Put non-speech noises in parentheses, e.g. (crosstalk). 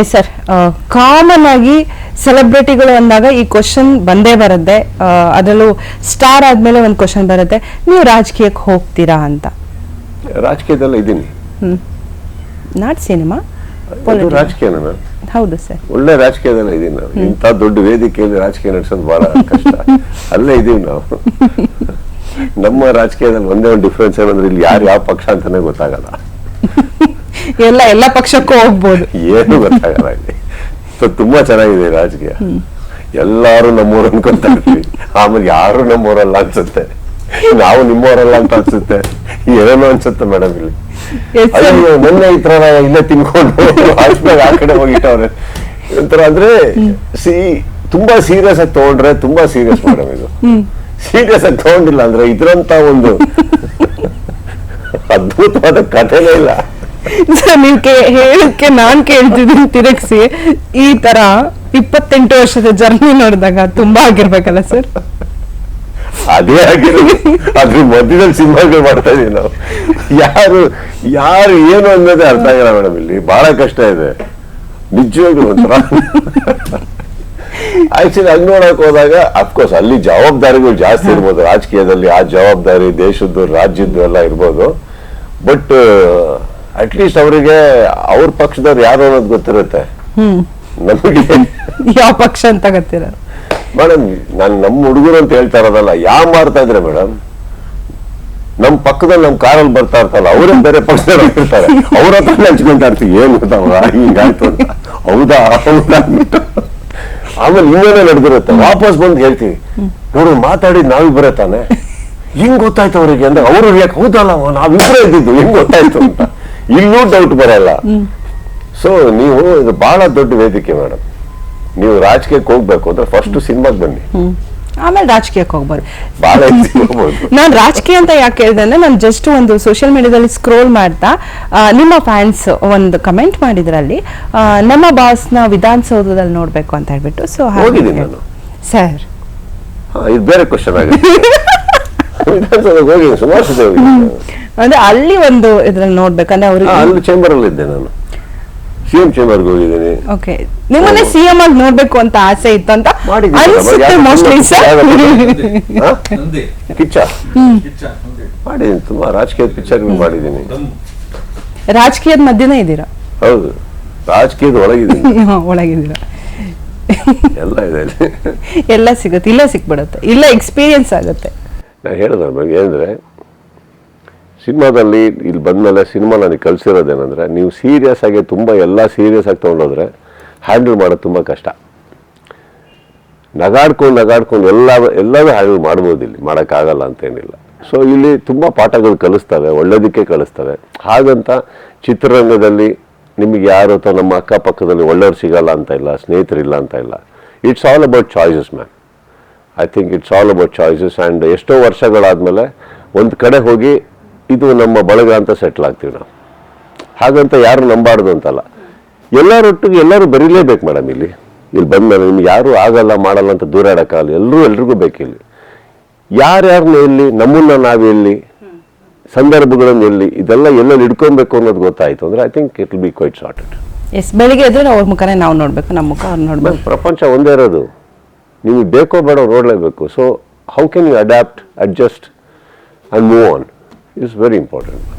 Yes sir common ಆಗಿ ಸೆಲೆಬ್ರಿಟಿಗಳು ಅಂದಾಗ ಈ ಕ್ವಶನ್ ಬಂದೇ ಬರುತ್ತೆ. ಅದರಲ್ಲೂ ಸ್ಟಾರ್ ಆದ್ಮೇಲೆ ಒಂದು ಕ್ವಶನ್ ಬರುತ್ತೆ. ನೀವು ರಾಜಕೀಯಕ್ಕೆ ಹೋಗ್ತೀರಾ ಅಂತ. ರಾಜಕೀಯದಲ್ಲ ಇದ್ದೀನಿ. ನಾಟ್ ಸಿನಿಮಾ ರಾಜಕೀಯ ರಾಜಕೀಯನ ಹೌದು ಸರ್. ಒಳ್ಳೆ ರಾಜಕೀಯದಲ್ಲ ಇದೀನಿ ನಾವು ಇಂಥ ದೊಡ್ಡ ವೇದಿಕೆಯಲ್ಲಿ ರಾಜಕೀಯ ನಡೆಸೋದು ಬಹಳ ಕಷ್ಟ. ಅಲ್ಲೇ ಇದೀವಿ ನಾವು. (laughs) ನಮ್ಮ ರಾಜಕೀಯದಲ್ಲಿ ಒಂದೇ ಒಂದು ಡಿಫ್ರೆನ್ಸ್ ಏನಂದ್ರೆ ಇಲ್ಲಿ ಯಾರು ಯಾವ ಪಕ್ಷ ಅಂತಾನೆ ಗೊತ್ತಾಗಲ್ಲ. ಎಲ್ಲ ಎಲ್ಲ ಪಕ್ಷಕ್ಕೂ ಹೋಗ್ಬೋದು. ಏನು ಗೊತ್ತಾಗಲ್ಲ ಇಲ್ಲಿ. ಸೊ ತುಂಬಾ ಚೆನ್ನಾಗಿದೆ ರಾಜಕೀಯ. ಎಲ್ಲಾರು ನಮ್ಮೂರು ಅನ್ಕೊಂತ ಇರ್ತೀವಿ ಆಮೇಲೆ ಯಾರು ನಮ್ಮೂರಲ್ಲ ಅನ್ಸುತ್ತೆ. ನಾವು ನಿಮ್ಮೂರಲ್ಲ ಅಂತ ಅನ್ಸುತ್ತೆ. ಏನೇನೋ ಅನ್ಸುತ್ತೆ ಮೇಡಮ್ ಇಲ್ಲಿ. ಅಯ್ಯೋ ಮೊನ್ನೆ ಈ ತರ ಇಲ್ಲೇ ತಿನ್ಕೊಂಡು ಹಾಸ್ಪಿಟಲ್ ಆ ಕಡೆ ಹೋಗಿಟ್ಟವ್ರೆ. ಒಂಥರ ಅಂದ್ರೆ ಸಿ ತುಂಬಾ ಸೀರಿಯಸ್ ಆಗಿ ತಗೊಂಡ್ರೆ ತುಂಬಾ ಸೀರಿಯಸ್ ಮೇಡಮ್ ಇದು. ಸೀರಿಯಸ್ ಆಗಿ ತಗೊಂಡಿಲ್ಲ ಅಂದ್ರೆ ಇದ್ರಂತ ಒಂದು (laughs) ಅದ್ಭುತವಾದ ಕಥೆನೇ ಇಲ್ಲ. ನೀವು ಕೇ ಹೇಳಕ್ಕೆ ನಾನ್ ಕೇಳ್ತಿದ್ದೀನಿ ತಿರುಗಿಸಿ. ಈ ತರ ಇಪ್ಪತ್ತೆಂಟು ವರ್ಷದ ಜರ್ನಿ ನೋಡಿದಾಗ ತುಂಬಾ ಆಗಿರ್ಬೇಕಲ್ಲ ಸರ್ ಅದೇ ಆಗಿರೋದು ಅದ್ರ ಮಧ್ಯದಲ್ಲಿ ಸಿನಿಮಾಗಳು ಮಾಡ್ತಾ ಇದೀವಿ ನಾವು. ಯಾರು ಯಾರು ಏನು ಅನ್ನೋದೇ ಅರ್ಥ ಆಗಿಲ್ಲ ಮೇಡಮ್ ಇಲ್ಲಿ. ಬಹಳ ಕಷ್ಟ ಇದೆ. ನಿಜವಾಗ್ಲೂ ಒಂಥರ ಆಕ್ಚುಲಿ ಹಂಗ್ ನೋಡಕ್ ಹೋದಾಗ ಅಫ್ಕೋರ್ಸ್ ಅಲ್ಲಿ ಜವಾಬ್ದಾರಿಗಳು ಜಾಸ್ತಿ ಇರ್ಬೋದು. ರಾಜಕೀಯದಲ್ಲಿ ಆ ಜವಾಬ್ದಾರಿ ದೇಶದ್ದು ರಾಜ್ಯದ್ದು ಎಲ್ಲ ಇರ್ಬೋದು. ಬಟ್ ಅಟ್ಲೀಸ್ಟ್ ಅವರಿಗೆ ಅವ್ರ ಪಕ್ಷದವ್ರು ಯಾರು ಅನ್ನೋದು ಗೊತ್ತಿರುತ್ತೆ. ನಮಗೆ ಯಾವ ಪಕ್ಷ ಅಂತ ಗೊತ್ತಿರ ಮೇಡಮ್ ನಾನು ನಮ್ಮ ಹುಡುಗರು ಅಂತ ಹೇಳ್ತಾ ಇರೋದಲ್ಲ ಯಾವ ಮಾಡ್ತಾ ಇದ್ರೆ ಮೇಡಮ್ ನಮ್ ಪಕ್ಕದಲ್ಲಿ ನಮ್ ಕಾರಲ್ಲಿ ಬರ್ತಾ ಇರ್ತಲ್ಲ ಅವರೇ ಬೇರೆ ಪಕ್ಷದವ್ರು ಇರ್ತಾರೆ ಅವ್ರ ಹತ್ರ ಹಂಚ್ಕೊಂತ ಇರ್ತೀವಿ ಏನ್ ಗೊತ್ತಾವ ಹಿಂಗಾಯ್ತು ಅಂತ. ಹೌದಾ? ಹೌದಾ? ಆಮೇಲೆ ಇನ್ನೇನೇ ನಡೆದಿರುತ್ತೆ. ವಾಪಸ್ ಬಂದು ಹೇಳ್ತೀವಿ ನೋಡು ಮಾತಾಡಿದ್ ನಾವಿಬ್ಬರೇ ತಾನೆ. ಹಿಂಗ್ ಗೊತ್ತಾಯ್ತು ಅವ್ರಿಗೆ ಅಂದ್ರೆ ಅವರು ಯಾಕೆ ಹೌದಲ್ಲ ನಾವಿಬ್ಬರೇ ಇದ್ದಿದ್ದು ಹಿಂಗ್ ಗೊತ್ತಾಯ್ತು ಅಂತ. ಇಲ್ಲೂ ಡೌಟ್ ಬರಲ್ಲ. ಸೊ ನೀವು ಇದು ಬಹಳ ದೊಡ್ಡ ವೇದಿಕೆ ಮೇಡಮ್ ನೀವು ರಾಜಕೀಯಕ್ಕೆ ಹೋಗ್ಬೇಕು ಅಂದ್ರೆ ಫಸ್ಟ್ ಸಿನಿಮಾಗೆ ಬನ್ನಿ. ಆಮೇಲೆ ರಾಜಕೀಯಕ್ಕೆ ಹೋಗ್ಬಾರ್ದು (laughs) ನಾನು ರಾಜಕೀಯ ಅಂತ ಯಾಕೆ ಹೇಳಿದೆ ಅಂದ್ರೆ ನಾನು ಜಸ್ಟ್ ಒಂದು ಸೋಷಿಯಲ್ ಮೀಡಿಯಾದಲ್ಲಿ ಸ್ಕ್ರೋಲ್ ಮಾಡ್ತಾ ನಿಮ್ಮ ಫ್ಯಾನ್ಸ್ ಒಂದು ಕಮೆಂಟ್ ಮಾಡಿದ್ರಲ್ಲಿ ನಮ್ಮ ಬಾಸ್ನ ವಿಧಾನಸೌಧದಲ್ಲಿ ನೋಡ್ಬೇಕು ಅಂತ ಹೇಳ್ಬಿಟ್ಟು. ಸೊ. ಸರ್ ಇದು ಬೇರೆ ಕ್ವಶನ್ (laughs) ಹೋಗಿದ್ದೀನಿ ಸುಮಾರು ಸತಿ ಹೋಗಿದ್ದೀನಿ ಅಂದ್ರೆ ಅಲ್ಲಿ ಒಂದು ಇದ್ರಲ್ಲಿ ನೋಡ್ಬೇಕಂದ್ರೆ ಅವ್ರಿಗೆ ಅಲ್ಲಿ ಚೇಂಬರ್ ಅಲ್ಲಿ ಇದ್ದೆ ನಾನು. ಸಿಎಂ ಚೇಂಬರ್ಗೆ ಹೋಗಿದ್ದೀನಿ. ಓಕೆ ನಿಮ್ಮನ್ನ ಸಿಎಂ ಆಗಿ ನೋಡ್ಬೇಕು ಅಂತ ಆಸೆ ಇತ್ತು ಅಂತ ಮಾಡಿದ್ದೀನಿ. ಅನ್ಸುತ್ತೆ ಮೋಸ್ಟ್ಲಿ ಸರ್. ಕಿಚ್ಚ. ಮಾಡಿದ್ದೀನಿ ತುಂಬಾ ರಾಜಕೀಯದ ಪಿಕ್ಚರ್ಗಳು ಮಾಡಿದ್ದೀನಿ. ರಾಜಕೀಯದ ಮಧ್ಯನೇ ಇದ್ದೀರಾ? ಹೌದು. ರಾಜಕೀಯದ ಒಳಗಿದ್ದೀನಿ. (laughs) ಒಳಗಿದ್ದೀರಾ? ಎಲ್ಲ ಇದೆ (laughs) ಎಲ್ಲ ಸಿಗುತ್ತೆ ಇಲ್ಲ ಸಿಕ್ಬಿಡುತ್ತೆ ಇಲ್ಲ ಎಕ್ಸ್ಪೀರಿಯನ್ಸ್ ಆಗುತ್ತೆ. ನಾನು ಹೇಳಿದೆ ಬಗ್ಗೆ ಏನಂದರೆ ಸಿನಿಮಾದಲ್ಲಿ ಇಲ್ಲಿ ಬಂದಮೇಲೆ ಸಿನಿಮಾ ನನಗೆ ಕಲಿಸಿರೋದೇನೆಂದರೆ ನೀವು ಸೀರಿಯಸ್ ಆಗಿ ತುಂಬ ಎಲ್ಲ ಸೀರಿಯಸ್ ಆಗಿ ತೊಗೊಂಡೋದ್ರೆ ಹ್ಯಾಂಡಲ್ ಮಾಡೋದು ತುಂಬ ಕಷ್ಟ. ನಗಾಡ್ಕೊಂಡು ನಗಾಡ್ಕೊಂಡು ಎಲ್ಲ ಎಲ್ಲವೂ ಹ್ಯಾಂಡಲ್ ಮಾಡ್ಬೋದು ಇಲ್ಲಿ, ಮಾಡೋಕ್ಕಾಗಲ್ಲ ಅಂತೇನಿಲ್ಲ. ಸೊ ಇಲ್ಲಿ ತುಂಬ ಪಾಠಗಳು ಕಲಿಸ್ತವೆ, ಒಳ್ಳೇದಕ್ಕೆ ಕಲಿಸ್ತವೆ. ಹಾಗಂತ ಚಿತ್ರರಂಗದಲ್ಲಿ ನಿಮಗೆ ಯಾರು ಅಥವಾ ನಮ್ಮ ಅಕ್ಕಪಕ್ಕದಲ್ಲಿ ಒಳ್ಳೆಯವ್ರು ಸಿಗಲ್ಲ ಅಂತ ಇಲ್ಲ ಸ್ನೇಹಿತರಿಲ್ಲ ಅಂತ ಇಲ್ಲ it's all about choices ma'am I think it's all about choices and ಎಷ್ಟೋ ವರ್ಷಗಳಾದಮೇಲೆ ಒಂದು ಕಡೆ ಹೋಗಿ ಇದು ನಮ್ಮ ಬಳಗ ಅಂತ ಸೆಟ್ಲ್ ಆಗ್ತೀವಿ ನಾವು. ಹಾಗಂತ ಯಾರು ನಂಬಾರ್ದು ಅಂತಲ್ಲ. ಎಲ್ಲರೊಟ್ಟಿಗೆ ಎಲ್ಲರೂ ಬರೀಲೇಬೇಕು ಮೇಡಮ್ ಇಲ್ಲಿ. ಇಲ್ಲಿ ಬಂದ್ಮೇಲೆ ನಿಮ್ಗೆ ಯಾರೂ ಆಗಲ್ಲ ಮಾಡಲ್ಲ ಅಂತ ದೂರ ಇಡೋಕ್ಕಾಗಲ್ಲ. ಎಲ್ಲರೂ ಎಲ್ರಿಗೂ ಬೇಕು ಇಲ್ಲಿ. ಯಾರ್ಯಾರನ್ನ ಎಲ್ಲಿ ನಮ್ಮನ್ನ ನಾವು ಎಲ್ಲಿ ಸಂದರ್ಭಗಳನ್ನು ಎಲ್ಲಿ ಇದೆಲ್ಲ ಎಲ್ಲೆಲ್ಲಿ ಹಿಡ್ಕೊಬೇಕು ಅನ್ನೋದು ಗೊತ್ತಾಯ್ತು ಅಂದ್ರೆ I think it will be quite sorted yes ಬೆಳಿಗ್ಗೆ ಎದ್ರೆ ಅವ್ರ ಮುಖನೇ ನಾವು ನೋಡ್ಬೇಕು ನಮ್ಮ ಮುಖ ಅವ್ರು ನೋಡ್ಬೇಕು. ಪ್ರಪಂಚ ಒಂದೇ ಇರೋದು. ನಿಮಗೆ ಬೇಕೋ ಬೇಡ ನೋಡಲೇಬೇಕು so how can you adapt adjust and move on is very important